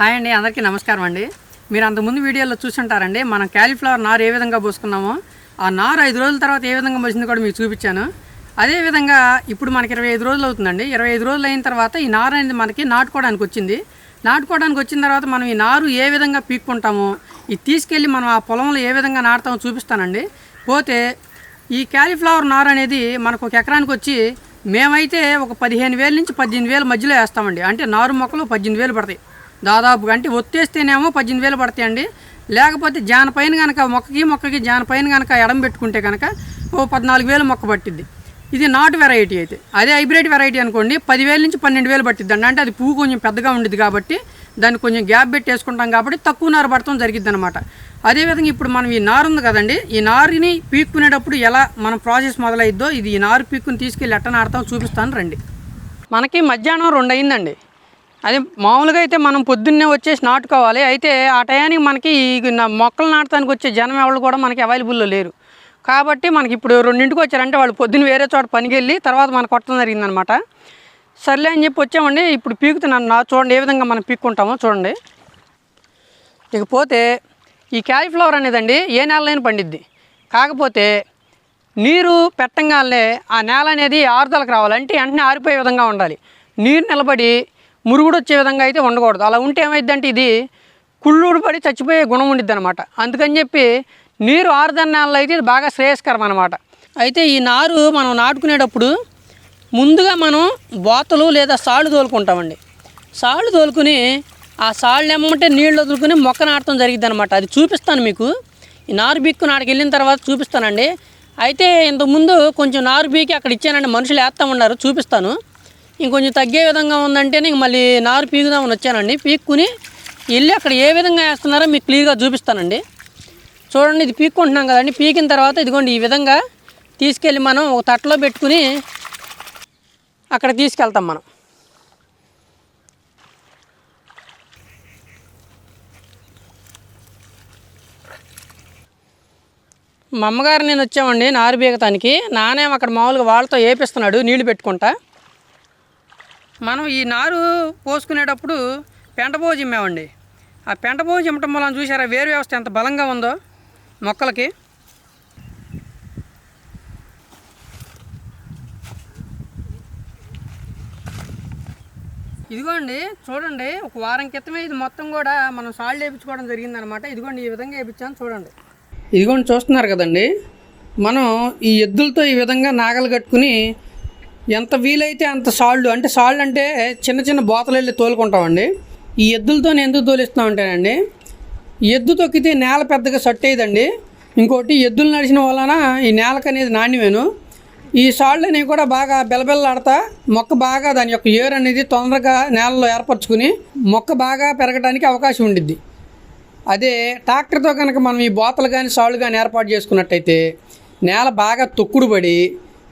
Hi అండి అందరికీ నమస్కారం అండి. మీరు అంతకుముందు వీడియోలో చూసుంటారండి మనం క్యాలీఫ్లవర్ నారు ఏ విధంగా పోసుకున్నామో ఆ నారు ఐదు రోజుల తర్వాత ఏ విధంగా పోసింది కూడా మీకు చూపించాను. అదేవిధంగా ఇప్పుడు మనకి ఇరవై ఐదు రోజులు అవుతుందండి. ఇరవై ఐదు రోజులు అయిన తర్వాత ఈ నారు అనేది మనకి నాటుకోవడానికి వచ్చింది. నాటుకోవడానికి వచ్చిన తర్వాత మనం ఈ నారు ఏ విధంగా పీక్కుంటామో ఇది తీసుకెళ్ళి మనం ఆ పొలంలో ఏ విధంగా నాటుతామో చూపిస్తానండి. పోతే ఈ క్యాలీఫ్లవర్ నారు అనేది మనకు ఒక ఎకరానికి వచ్చి మేమైతే ఒక పదిహేను వేల నుంచి పద్దెనిమిది వేల మధ్యలో వేస్తామండి. అంటే నారు మొక్కలు పద్దెనిమిది వేలు పడతాయి. దాదాపుగా అంటే ఒత్తేస్తేనేమో పద్దెనిమిది వేలు పడతాయండి. లేకపోతే జాన పైన కనుక మొక్కకి మొక్కకి జాన పైన కనుక ఎడం పెట్టుకుంటే కనుక ఓ పద్నాలుగు వేలు మొక్క పట్టిద్ది. ఇది నాటు వెరైటీ అయితే. అదే హైబ్రిడ్ వెరైటీ అనుకోండి పదివేల నుంచి పన్నెండు వేలు పట్టిద్ది అండి అంటే అది పువ్వు కొంచెం పెద్దగా ఉండేది కాబట్టి దాన్ని కొంచెం గ్యాప్ పెట్టి వేసుకుంటాం కాబట్టి తక్కువ నారు పడటం జరిగిద్ది అనమాట అదేవిధంగా ఇప్పుడు మనం ఈ నారు ఉంది కదండి ఈ నారుని పీక్కునేటప్పుడు ఎలా మనం ప్రాసెస్ మొదలైద్దో ఇది ఈ నారు పీక్కుని తీసుకెళ్ళి ఎట్ట నాడతాం చూపిస్తాను రండి. మనకి మధ్యాహ్నం రెండు అయిందండి అదే మామూలుగా అయితే మనం పొద్దున్నే వచ్చేసి నాటుకోవాలి. అయితే ఆ టయానికి మనకి ఈ మొక్కలు నాటడానికి వచ్చే జనం ఎవరు కూడా మనకి అవైలబుల్లో లేరు. కాబట్టి మనకి ఇప్పుడు రెండింటికి వచ్చారంటే వాళ్ళు పొద్దున్న వేరే చోట పనికి వెళ్ళి తర్వాత మనకు కొట్టడం జరిగిందనమాట. సర్లే అని చెప్పి వచ్చామండి. ఇప్పుడు పీకుతున్నాను. నా చూడండి ఏ విధంగా మనం పీక్కుంటామో చూడండి. ఇకపోతే ఈ క్యాలీఫ్లవర్ అనేదండి ఏ నెలలైనా పండిద్ది. కాకపోతే నీరు పెట్టంగానే ఆ నేల అనేది ఆరుదలకు రావాలి. అంటే వెంటనే ఆరిపోయే విధంగా ఉండాలి. నీరు నిలబడి మురుగుడు వచ్చే విధంగా అయితే ఉండకూడదు అలా ఉంటే ఏమైందంటే ఇది కుళ్ళూడు పడి చచ్చిపోయే గుణం ఉండిద్ది అనమాట అందుకని చెప్పి నీరు ఆరుదన్న అయితే ఇది బాగా శ్రేయస్కరం అనమాట అయితే ఈ నారు మనం నాటుకునేటప్పుడు ముందుగా మనం బోతలు లేదా సాళ్ళు తోలుకుంటామండి. సాళ్ళు తోలుకుని ఆ సాళ్ళు ఎమ్మంటే నీళ్ళు వదులుకుని మొక్క నాటడం జరిగింది అనమాట అది చూపిస్తాను మీకు. ఈ నారు బీక్కు నాటికి వెళ్ళిన తర్వాత చూపిస్తానండి. అయితే ఇంతకుముందు కొంచెం నారు బీకి అక్కడ ఇచ్చానండి. మనుషులు వేస్తా ఉన్నారు. చూపిస్తాను. ఇంకొంచెం తగ్గే విధంగా ఉందంటే ఇంక మళ్ళీ నారు పీకుదామని వచ్చానండి. పీక్కుని వెళ్ళి అక్కడ ఏ విధంగా వేస్తున్నారో మీకు క్లియర్గా చూపిస్తానండి. చూడండి ఇది పీక్కుంటున్నాం కదండి. పీకిన తర్వాత ఇదిగోండి ఈ విధంగా తీసుకెళ్ళి మనం ఒక తట్టలో పెట్టుకుని అక్కడ తీసుకెళ్తాం మనం. మా అమ్మగారు నేను వచ్చామండి నారు బీగతానికి నానేం అక్కడ మామూలుగా వాళ్ళతో ఏపిస్తున్నాడు నీళ్ళు పెట్టుకుంటా. మనం ఈ నారు పోసుకునేటప్పుడు పెంటబోజు ఇమ్మామండి. ఆ పెంటబోజు ఇమ్మటం వలన చూసారా వేరు వ్యవస్థ ఎంత బలంగా ఉందో మొక్కలకి. ఇదిగోండి చూడండి ఒక వారం క్రితమే ఇది మొత్తం కూడా మనం సాల్ట్ వేయించుకోవడం జరిగిందనమాట. ఇదిగోండి ఈ విధంగా వేయించాను చూడండి. ఇదిగోండి చూస్తున్నారు కదండి. మనం ఈ ఎద్దులతో ఈ విధంగా నాగలు కట్టుకుని ఎంత వీలైతే అంత సాళ్ళు అంటే సాళ్ళు అంటే చిన్న చిన్న బోతలు వెళ్ళి తోలుకుంటామండి. ఈ ఎద్దులతో ఎందుకు తోలిస్తామంటేనండి ఎద్దు తొక్కితే నేల పెద్దగా సట్టేదండి ఇంకోటి ఎద్దులు నడిచిన వలన ఈ నేలకు అనేది నాణ్యమేను. ఈ సాళ్ళు అనేవి కూడా బాగా బెలబెల్లాడతా మొక్క బాగా దాని యొక్క ఏరు అనేది తొందరగా నేలలో ఏర్పరచుకుని మొక్క బాగా పెరగడానికి అవకాశం ఉండిద్ది. అదే ట్రాక్టర్తో కనుక మనం ఈ బోతలు కానీ సాళ్ళు కానీ ఏర్పాటు చేసుకున్నట్టయితే నేల బాగా తొక్కుడు పడి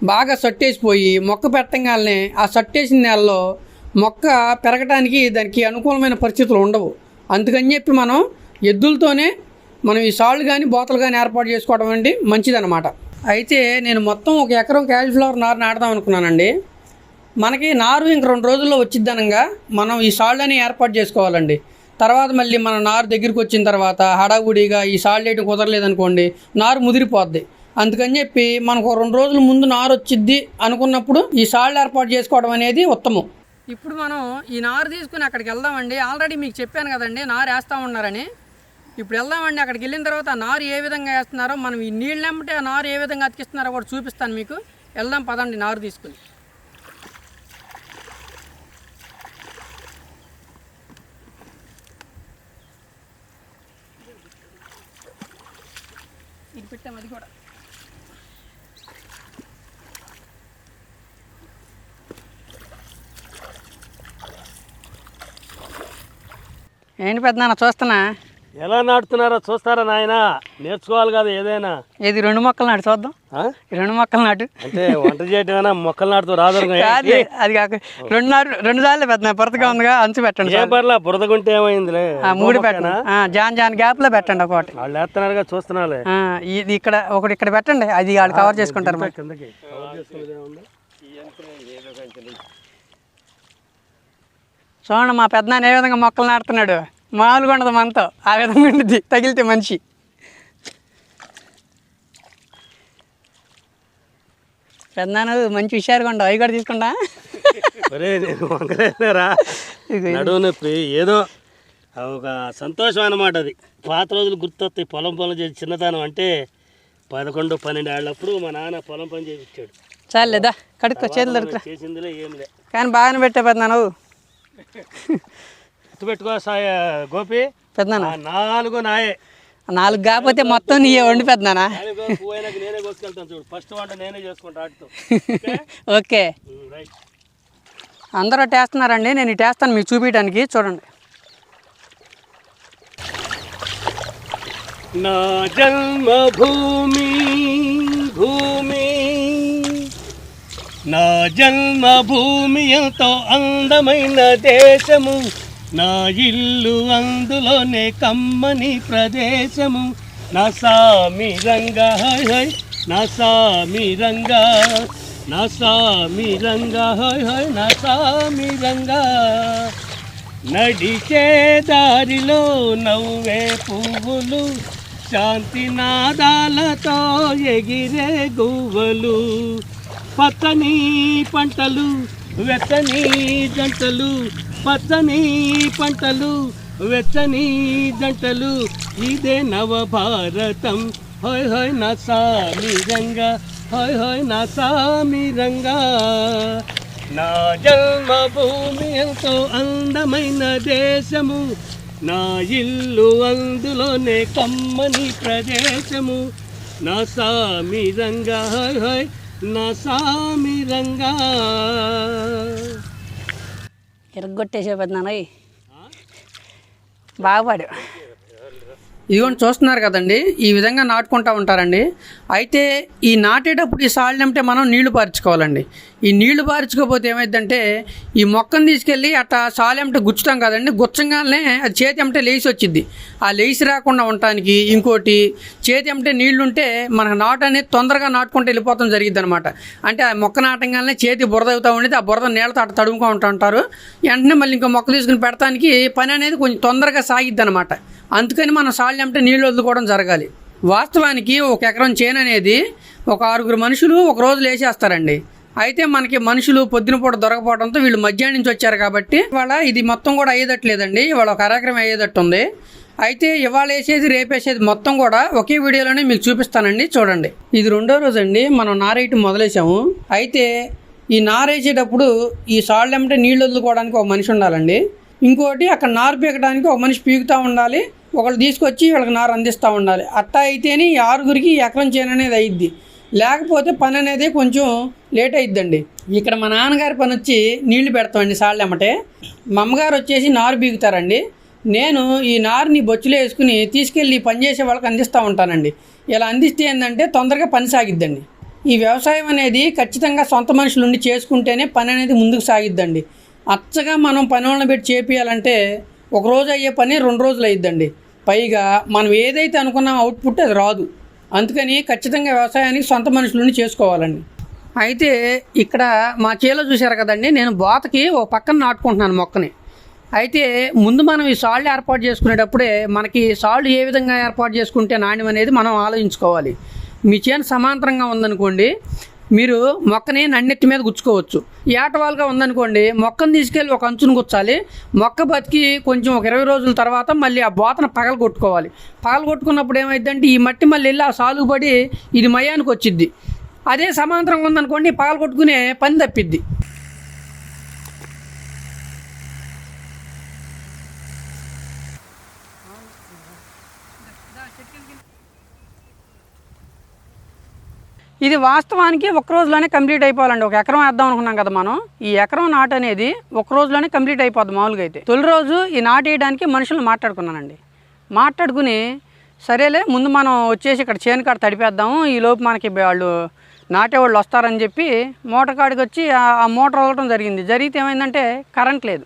బాగా సట్టేసిపోయి మొక్క పెట్టగానే ఆ సట్టేసిన నేలలో మొక్క పెరగటానికి దానికి అనుకూలమైన పరిస్థితులు ఉండవు. అందుకని చెప్పి మనం ఎద్దులతోనే మనం ఈ సాళ్ళు కానీ బోతలు కానీ ఏర్పాటు చేసుకోవడం అండి మంచిదన్నమాట. అయితే నేను మొత్తం ఒక ఎకరం క్యాలీఫ్లవర్ నారు నాటుదాం అనుకున్నానండి. మనకి నారు ఇంక రెండు రోజుల్లో వచ్చిద్దనంగా మనం ఈ సాళ్ళని ఏర్పాటు చేసుకోవాలండి. తర్వాత మళ్ళీ మన నారు దగ్గరికి వచ్చిన తర్వాత హడావుడిగా ఈ సాళ్ళు వేయడం కుదరలేదనుకోండి నారు ముదిరిపోద్ది. అందుకని చెప్పి మనకు రెండు రోజుల ముందు నారు వచ్చిద్ది అనుకున్నప్పుడు ఈ సాళ్ళు ఏర్పాటు చేసుకోవడం అనేది ఉత్తమం. ఇప్పుడు మనం ఈ నారు తీసుకుని అక్కడికి వెళ్దామండి. ఆల్రెడీ మీకు చెప్పాను కదండి నారు వేస్తూ ఉన్నారని. ఇప్పుడు వెళ్దామండి అక్కడికి వెళ్ళిన తర్వాత నారు ఏ విధంగా వేస్తున్నారో మనం ఈ నీళ్ళు ఎమ్మటే ఆ నారు ఏ విధంగా అతికిస్తున్నారో కూడా చూపిస్తాను మీకు. వెళ్దాం పదండి నారు తీసుకుని. ఇది పెట్టాం అది కూడా. ఏంటి పెద్దనాన్న చూస్తున్నా? ఎలా నాటుతున్నారో చూస్తారా నాయన? నేర్చుకోవాలి కదా ఏదైనా. ఇది రెండు మొక్కలు నాటు చూద్దాం? రెండు మొక్కలు నాటు. అంటే వంట చేయటమైనా? మొక్కలు నాటుతూ రాదు అది కాక రెండు నాటు రెండు సార్లు పెద్ద పొరతగా ఉందిగా అంచు పెట్టండి ఏం పర్లా బురదగుంటే ఏమైందిలే? ఆ, మూడు పెట్టండి. ఆ, జాన్ జాన్ గ్యాప్లో పెట్టండి ఒకటి. వాళ్ళు వేస్తున్నారుగా చూస్తున్నాలే ఆ, ఇది ఇక్కడ ఒకటి ఇక్కడ పెట్టండి. అది వాళ్ళు కవర్ చేసుకుంటారు కిందకి కవర్ చేసుకునేది ఏముంది? చూడండి మా పెద్దనాన్న ఏ విధంగా మొక్కలు నాటుతున్నాడు. మామూలుగా ఉండదు మనతో. ఆ విధంగా ఉండిద్ది. తగిలితే మనిషి. పెద్దనాన్న మంచి హుషారుగా ఉండవు అవి కూడా తీసుకుంటా. ఒరే నేను వంకలేరా ఇగో నడువు నొప్పి ఏదో ఒక సంతోషం అన్నమాట అది. పాత రోజులు గుర్తొస్తాయి. పొలం పొలం చేసి చిన్నతనం అంటే పదకొండు పన్నెండు ఏళ్ళప్పుడు మా నాన్న పొలం పని చేయించాడు చాలు లేదా కడుక్కో చేతులు దొరుకుతా చేసిందిలే ఏం లే. కానీ బాగానే పెట్టే పెద్దనాన్న ఎత్తు పెట్టుకో సాయ గోపి. పెద్దనాన్న. ఆ నాలుగు నాయే. నాలుగు కాకపోతే మొత్తం నీయే వండి నేనే కోసుకెళ్తాను చూడు. ఫస్ట్ వంట నేనే చేసుకుంటా ఓకే. రైట్. అందరూ టేస్తున్నారండి నేను ఇటు వేస్తాను మీకు చూపించడానికి చూడండి. నా జన్మభూమి భూమి నా జన్మభూమి ఎంతో అందమైన దేశము నా ఇల్లు అందులోనే కమ్మని ప్రదేశము. నా సామి రంగా హై హాయ్ నా సామి రంగా నా సామి రంగా హై హై నా సామి రంగా. నడిచే దారిలో నవ్వే పువ్వులు శాంతి నాదాలతో ఎగిరే గువ్వలు. పచ్చని పంటలు వెచ్చని జంటలు పచ్చని పంటలు వెచ్చని జంటలు. ఇదే నవభారతం. హోయ్ హోయ్ నా సామి రంగా హోయ్ హోయ్ నా సామి రంగా. నా జన్మభూమి ఎంతో అందమైన దేశము. నా ఇల్లు అందులోనే కమ్మని ప్రదేశము. నా సామి రంగా హాయ్ హాయ్ నా సామి రంగా. బాగుపాడు. ఇదిగోండి చూస్తున్నారు కదండి ఈ విధంగా నాటుకుంటూ ఉంటారండి. అయితే ఈ నాటేటప్పుడు ఈ సాళ్ళంటే మనం నీళ్ళు పారించుకోవాలండి. ఈ నీళ్ళు పారించుకోకపోతే ఏమైందంటే ఈ మొక్కను తీసుకెళ్ళి అట్లా సాలెంటే గుచ్చుతాం కదండి గుచ్చంగానే అది చేతి ఎంటే లేచి వచ్చింది ఆ లేచి రాకుండా ఉండటానికి ఇంకోటి చేతి ఎంటే నీళ్ళుంటే మనకు నాటు అనేది తొందరగా నాటుకుంటూ వెళ్ళిపోతాం జరిగింది అనమాట అంటే ఆ మొక్క నాటంగానే చేతి బురద అవుతూ ఉండేది ఆ బురద నీళ్ళతో అట్ట తడుముకో ఉంటారు. వెంటనే మళ్ళీ ఇంకో మొక్క తీసుకుని పెడతానికి పని అనేది కొంచెం తొందరగా సాగిద్ది అనమాట అందుకని మనం సాళ్ళు అంటే నీళ్ళు వదులుకోవడం జరగాలి. వాస్తవానికి ఒక ఎకరం చేను అనేది ఒక ఆరుగురు మనుషులు ఒక రోజు లేచేస్తారండి. అయితే మనకి మనుషులు పొద్దున పూట దొరకపోవడంతో వీళ్ళు మధ్యాహ్నం నుంచి వచ్చారు కాబట్టి ఇవాళ ఇది మొత్తం కూడా అయ్యేదట్లేదండి. ఇవాళ ఒక కార్యక్రమం అయ్యేదట్టు ఉంది అయితే ఇవాళ వేసేది రేపేసేది మొత్తం కూడా ఒకే వీడియోలోనే మీకు చూపిస్తానండి. చూడండి. ఇది రెండో రోజు అండి మనం నారేయటం మొదలేసాము. అయితే ఈ నారేసేటప్పుడు ఈ సాళ్ళు ఏమంటే నీళ్ళు వదులుకోవడానికి ఒక మనిషి ఉండాలండి. ఇంకోటి అక్కడ నారు పీకడానికి ఒక మనిషి పీకుతూ ఉండాలి. ఒకళ్ళు తీసుకొచ్చి వీళ్ళకి నారు అందిస్తూ ఉండాలి. అట్టా అయితేనే ఈ ఆరుగురికి ఎకరం చేయను అనేది అయ్యిద్ది లేకపోతే పని అనేది కొంచెం లేట్ అయిద్దండి. ఇక్కడ మా నాన్నగారి పని వచ్చి నీళ్ళు పెడతామండి సాళ్ళు ఎమ్మటే. మా అమ్మగారు వచ్చేసి నారు బీగుతారండి. నేను ఈ నారుని బొచ్చులో వేసుకుని తీసుకెళ్ళి పని చేసే వాళ్ళకి అందిస్తూ ఉంటానండి. ఇలా అందిస్తే ఏంటంటే తొందరగా పని సాగిద్దండి. ఈ వ్యవసాయం అనేది ఖచ్చితంగా సొంత మనుషులు ఉండి చేసుకుంటేనే పని అనేది ముందుకు సాగిద్దండి. అచ్చగా మనం పని వాళ్ళని పెట్టి చేపియాలంటే ఒక రోజు అయ్యే పని రెండు రోజులు అయ్యిద్దండి పైగా మనం ఏదైతే అనుకున్నాం అవుట్పుట్ అది రాదు. అందుకని ఖచ్చితంగా వ్యవసాయానికి సొంత మనుషులని చేసుకోవాలండి. అయితే ఇక్కడ మా చేలో చూశారు కదండి నేను బాతకి ఓ పక్కన నాటుకుంటున్నాను మొక్కని. అయితే ముందు మనం ఈ సాల్ట్ ఏర్పాటు చేసుకునేటప్పుడే మనకి సాల్ట్ ఏ విధంగా ఏర్పాటు చేసుకుంటే నాణ్యం అనేది మనం ఆలోచించుకోవాలి. మీ చేను సమాంతరంగా ఉందనుకోండి మీరు మొక్కని నన్నెత్తి మీద గుచ్చుకోవచ్చు. ఏటవాలుగా ఉందనుకోండి మొక్కను తీసుకెళ్ళి ఒక అంచును గుచ్చాలి. మొక్క బతికి కొంచెం ఒక ఇరవై రోజుల తర్వాత మళ్ళీ ఆ బోతను పగల కొట్టుకోవాలి పగల కొట్టుకున్నప్పుడు ఏమైందంటే ఈ మట్టి మళ్ళీ వెళ్ళి ఆ సాలుగు పడి ఇది మయానికి వచ్చిద్ది. అదే సమాంతరంగా ఉందనుకోండి పగల కొట్టుకునే పని తప్పిద్ది. ఇది వాస్తవానికి ఒక రోజులోనే కంప్లీట్ అయిపోవాలండి. ఒక ఎకరం వేద్దాం అనుకున్నాం కదా మనం. ఈ ఎకరం నాటు అనేది ఒక రోజులోనే కంప్లీట్ అయిపోద్ది మామూలుగా అయితే. తొలి రోజు ఈ నాటు వేయడానికి మనుషులు మాట్లాడుకున్నానండి. మాట్లాడుకుని సరేలే ముందు మనం వచ్చేసి ఇక్కడ చేను కాడ తడిపేద్దాము. ఈ లోపు మనకి వాళ్ళు నాటేవాళ్ళు వస్తారని చెప్పి మోటార్ కాడికి వచ్చి ఆ- మోటార్ వదలటం జరిగింది. జరిగితే ఏమైందంటే కరెంట్ లేదు.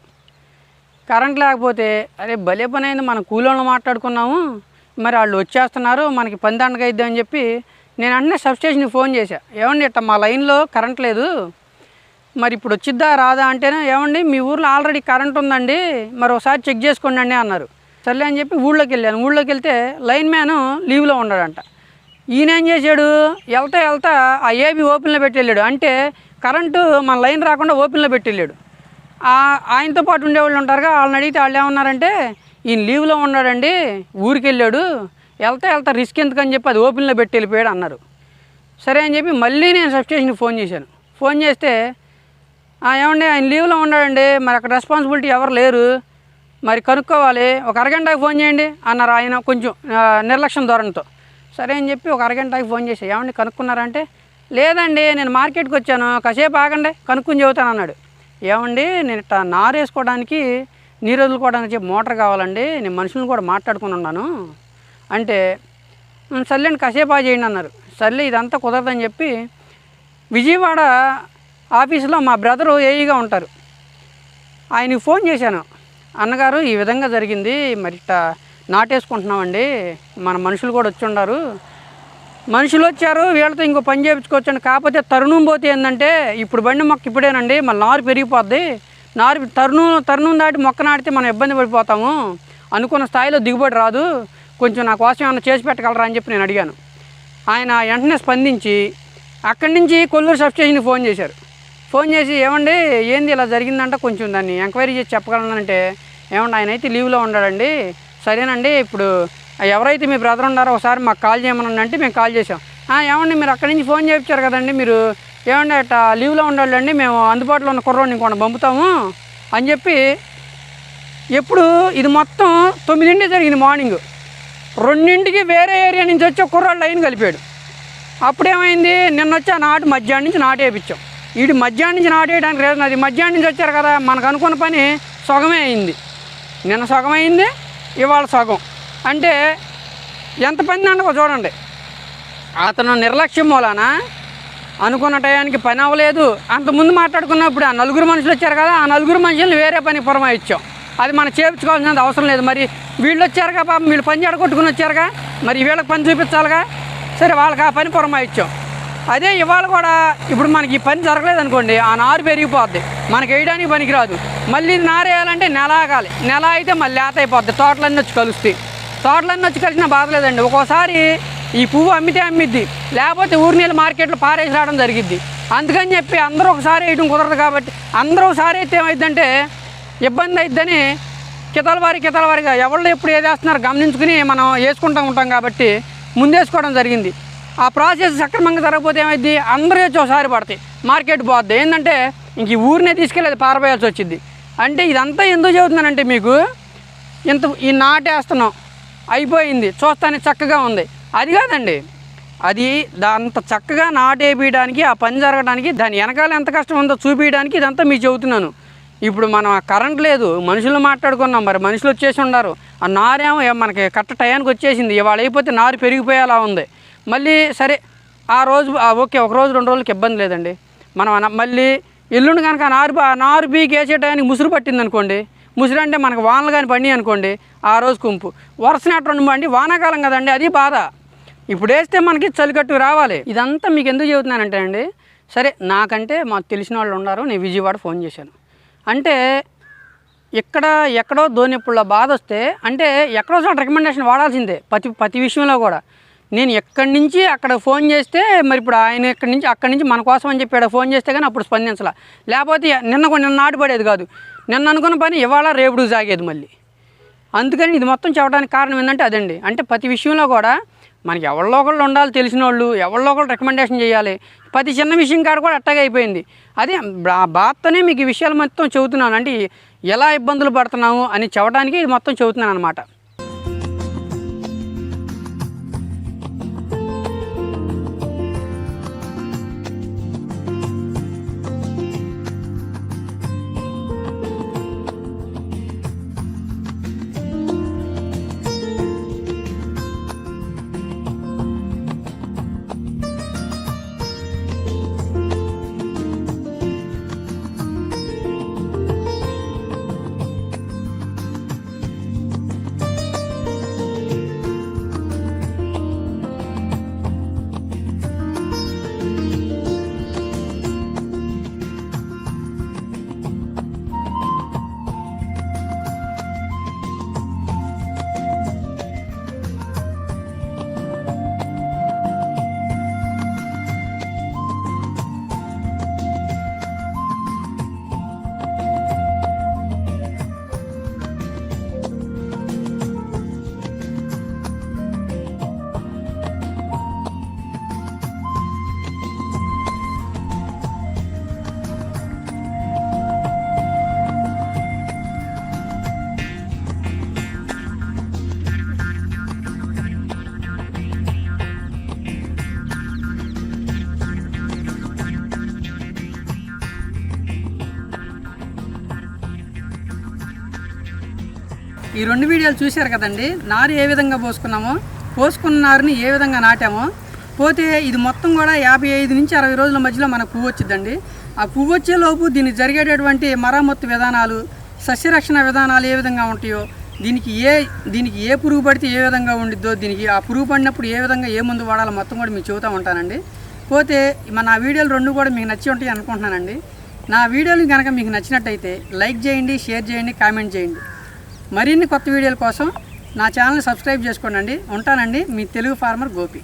కరెంట్ లేకపోతే అరే భలే పని అయింది. మనం కూలోళ్ళు మాట్లాడుకున్నాము. మరి వాళ్ళు వచ్చేస్తున్నారు. మనకి పని దండగా అని చెప్పి నేను అన్న సబ్స్టేషన్కి ఫోన్ చేశా. ఏమండి ఇట్ట మా లైన్లో కరెంట్ లేదు. మరి ఇప్పుడు వచ్చిద్దా రాదా అంటేనే ఏమండి మీ ఊర్లో ఆల్రెడీ కరెంట్ ఉందండి మరి ఒకసారి చెక్ చేసుకోండి అండి అన్నారు. సర్లే అని చెప్పి ఊళ్ళోకి వెళ్ళాను. ఊళ్ళోకి వెళ్తే లైన్ మ్యాన్ లీవ్లో ఉన్నాడంట. ఈయన ఏం చేశాడు? వెళ్తా వెళ్తా ఆ ఏబీ ఓపెన్లో పెట్టి వెళ్ళాడు. అంటే కరెంటు మన లైన్ రాకుండా ఓపెన్లో పెట్టి వెళ్ళాడు. ఆయనతో పాటు ఉండేవాళ్ళు ఉంటారుగా వాళ్ళని అడిగితే వాళ్ళు ఏమన్నారంటే ఈయన లీవ్లో ఉన్నాడండి ఊరికి వెళ్ళాడు. వెళ్తా వెళ్తా రిస్క్ ఎందుకని చెప్పి అది ఓపెన్లో పెట్టి వెళ్ళిపోయాడు అన్నారు. సరే అని చెప్పి మళ్ళీ నేను సబ్స్టేషన్కి ఫోన్ చేశాను. ఫోన్ చేస్తే ఏమండి ఆయన లీవ్లో ఉన్నాడండి మరి అక్కడ రెస్పాన్సిబిలిటీ ఎవరు లేరు మరి కనుక్కోవాలి ఒక అరగంటకి ఫోన్ చేయండి అన్నారు ఆయన కొంచెం నిర్లక్ష్యం ధోరణితో. సరే అని చెప్పి ఒక అరగంటకి ఫోన్ చేసి ఏమండి కనుక్కున్నారంటే లేదండి నేను మార్కెట్కి వచ్చాను కాసేపు ఆగండి కనుక్కుని చెబుతాను అన్నాడు. ఏమండి నేను ఇట్లా నారు వేసుకోవడానికి నీరు వదులుకోవడానికి చెప్పి మోటార్ కావాలండి నేను మనుషులను కూడా మాట్లాడుకుని ఉన్నాను. అంటే సర్లేండి కాసేపు ఆ చేయండి అన్నారు. సర్లే ఇదంతా కుదరదని చెప్పి విజయవాడ ఆఫీసులో మా బ్రదరు ఏఈగా ఉంటారు. ఆయనకి ఫోన్ చేశాను. అన్నగారు ఈ విధంగా జరిగింది. మరి ఇట్ట నాటేసుకుంటున్నామండి. మన మనుషులు కూడా వచ్చి ఉన్నారు మనుషులు వచ్చారు వీళ్ళతో ఇంకో పని చేయించుకోవచ్చండి. కాకపోతే తరుణం పోతే ఏంటంటే ఇప్పుడు బండి మొక్క ఇప్పుడేనండి. మళ్ళీ నారు పెరిగిపోద్ది. నారు తరుణం తరుణం దాటి మొక్క నాటితే మనం ఇబ్బంది పడిపోతాము. అనుకున్న స్థాయిలో దిగుబడి రాదు. కొంచెం నా కోసం ఏమైనా చేసి పెట్టగలరా అని చెప్పి నేను అడిగాను. ఆయన వెంటనే స్పందించి అక్కడి నుంచి కొల్లూరు సబ్ స్టేషన్కి ఫోన్ చేశారు. ఫోన్ చేసి ఏమండి ఏంది ఇలా జరిగిందంటే కొంచెం దాన్ని ఎంక్వైరీ చేసి చెప్పగలనంటే ఏమండి ఆయన అయితే లీవ్లో ఉన్నాడండి సరేనండి ఇప్పుడు ఎవరైతే మీ బ్రదర్ ఉన్నారో ఒకసారి మాకు కాల్ చేయమని అంటే మేము కాల్ చేసాం ఏమండి మీరు అక్కడి నుంచి ఫోన్ చేయించారు కదండి మీరు ఏమండి అట్లా లీవ్లో ఉండాలండి మేము అందుబాటులో ఉన్న కుర్రోడిని ఇంకొన్ని పంపుతాము అని చెప్పి ఎప్పుడు ఇది మొత్తం తొమ్మిదింటి జరిగింది మార్నింగ్. రెండింటికి వేరే ఏరియా నుంచి వచ్చి ఒక కుర్రాడు లైన్ కలిపాడు. అప్పుడేమైంది? నిన్న వచ్చి ఆ నాటు మధ్యాహ్నం నుంచి నాటు వేయించాం మధ్యాహ్నం నుంచి నాటు వేయడానికి రీజన్ అది మధ్యాహ్నం నుంచి వచ్చారు కదా మనకు అనుకున్న పని సగమే అయింది. నిన్న సగం అయింది ఇవాళ సగం. అంటే ఎంత పని అండవో చూడండి. అతను నిర్లక్ష్యం మూలానా? అనుకున్న టయానికి పని అవ్వలేదు. అంతకుముందు మాట్లాడుకున్నప్పుడు ఆ నలుగురు మనుషులు వచ్చారు కదా ఆ నలుగురు మనుషులు వేరే పని పురమాయిచ్చాం అది మనం చేయించుకోవాల్సినంత అవసరం లేదు. మరి వీళ్ళు వచ్చారుగా పాపం వీళ్ళు పని జడగొట్టుకుని వచ్చారుగా. మరి వీళ్ళకి పని చూపించాలిగా. సరే వాళ్ళకి ఆ పని పురమాయిచ్చాం. అదే ఇవాళ కూడా ఇప్పుడు మనకి ఈ పని జరగలేదు అనుకోండి ఆ నారు పెరిగిపోద్ది. మనకి వేయడానికి పనికిరాదు. మళ్ళీ ఇది నారు వేయాలంటే నెల ఆగాలి. నెల అయితే మళ్ళీ లేత అయిపోద్ది. తోటలన్నీ వచ్చి కలుస్తాయి. తోటలన్నీ వచ్చి కలిసిన బాధ లేదండి ఒక్కోసారి ఈ పువ్వు అమ్మితే అమ్మిద్ది. లేకపోతే ఊరి నీళ్ళు మార్కెట్లో పారేసి రావడం జరిగిద్ది. అందుకని చెప్పి అందరూ ఒకసారి వేయడం కుదరదు కాబట్టి అందరూ ఒకసారి అయితే ఏమైందంటే ఇబ్బంది అయిద్దని కితల వారి కితల వారిగా ఎవళ్ళు ఎప్పుడు ఏది వేస్తున్నారు గమనించుకుని మనం వేసుకుంటూ ఉంటాం కాబట్టి ముందేసుకోవడం జరిగింది. ఆ ప్రాసెస్ సక్రమంగా జరగకపోతే ఏమైంది అందరూ వచ్చి ఒకసారి పడతాయి. మార్కెట్ పోద్ది. ఏంటంటే ఇంక ఈ ఊరినే తీసుకెళ్ళి పారబోయాల్సి వచ్చింది అంటే ఇదంతా ఎందుకు చెబుతున్నానంటే మీకు ఇంత ఈ నాటేస్తున్నాం అయిపోయింది. చూస్తానికి చక్కగా ఉంది. అది కాదండి. అది దా- అంత చక్కగా నాటేపీయడానికి ఆ పని జరగడానికి దాని వెనకాల ఎంత కష్టం ఉందో చూపించడానికి ఇదంతా మీకు చెబుతున్నాను. ఇప్పుడు మనం ఆ కరెంట్ లేదు మనుషులు మాట్లాడుకున్నాం మరి మనుషులు వచ్చేసి ఉన్నారు ఆ నారేమో మనకి కట్ట టయానికి వచ్చేసింది ఇవాళ అయిపోతే నారు పెరిగిపోయేలా ఉంది. మళ్ళీ సరే ఆ రోజు ఓకే ఒక రోజు రెండు రోజులకి ఇబ్బంది లేదండి. మనం మళ్ళీ ఎల్లుండి కనుక నారు ఆ నారు బీకి వేసే టయానికి ముసురు పట్టింది అనుకోండి ముసురు అంటే మనకు వానలు కానీ పండి అనుకోండి ఆ రోజు కుంపు. వరుసనటువంటి బండి వానాకాలం కదండి అది బాధ. ఇప్పుడు వేస్తే మనకి చలికట్టు రావాలి. ఇదంతా మీకు ఎందుకు చెబుతున్నానంటే అండి సరే నాకంటే మాకు తెలిసిన వాళ్ళు ఉన్నారు నేను విజయవాడ ఫోన్ చేశాను. అంటే ఇక్కడ ఎక్కడో ధోనిప్పుళ్ళ బాధ వస్తే అంటే ఎక్కడో చోట రికమెండేషన్ వాడాల్సిందే ప్రతి ప్రతి విషయంలో కూడా. నేను ఎక్కడి నుంచి అక్కడ ఫోన్ చేస్తే మరి ఇప్పుడు ఆయన ఎక్కడి నుంచి అక్కడి నుంచి మన కోసం అని చెప్పి ఫోన్ చేస్తే కానీ అప్పుడు స్పందించాల. లేకపోతే నిన్న నిన్న నాటుపడేది కాదు. నిన్న అనుకున్న పని ఇవాళ రేపుడు సాగేది మళ్ళీ. అందుకని ఇది మొత్తం చెప్పడానికి కారణం ఏంటంటే అదండి. అంటే ప్రతి విషయంలో కూడా మనకి ఎవరిలో ఒకళ్ళు ఉండాలి తెలిసిన వాళ్ళు ఎవరిలో ఒకళ్ళు రికమెండేషన్ చేయాలి. ప్రతి చిన్న విషయం కాడ కూడా అట్టగా అయిపోయింది. అదే ఆ బాధతోనే మీకు ఈ విషయాలు మొత్తం చెబుతున్నాను. అంటే ఎలా ఇబ్బందులు పడుతున్నాము అని చెప్పడానికి ఇది మొత్తం చెబుతున్నాను అనమాట ఈ రెండు వీడియోలు చూశారు కదండి. నారు ఏ విధంగా పోసుకున్నామో పోసుకున్న నారుని ఏ విధంగా నాటామో పోతే ఇది మొత్తం కూడా యాభై ఐదు నుంచి అరవై రోజుల మధ్యలో మనకు పువ్వు వచ్చిందండి ఆ పువ్వు వచ్చేలోపు దీనికి జరిగేటటువంటి మరమ్మత్తు విధానాలు సస్యరక్షణ విధానాలు ఏ విధంగా ఉంటాయో దీనికి ఏ దీనికి ఏ పురుగు పడితే ఏ విధంగా ఉండిద్దో దీనికి ఆ పురుగు పడినప్పుడు ఏ విధంగా ఏ మందు వాడాలో మొత్తం కూడా మీకు చెబుతూ ఉంటానండి. పోతే మన నా వీడియోలు రెండు కూడా మీకు నచ్చి ఉంటాయి అనుకుంటున్నానండి. నా వీడియోలు కనుక మీకు నచ్చినట్టయితే లైక్ చేయండి షేర్ చేయండి కామెంట్ చేయండి. మరిన్ని కొత్త వీడియోల కోసం నా ఛానల్ సబ్స్క్రైబ్ చేసుకోండి ఉంటానండి. మీ తెలుగు ఫార్మర్ గోపి.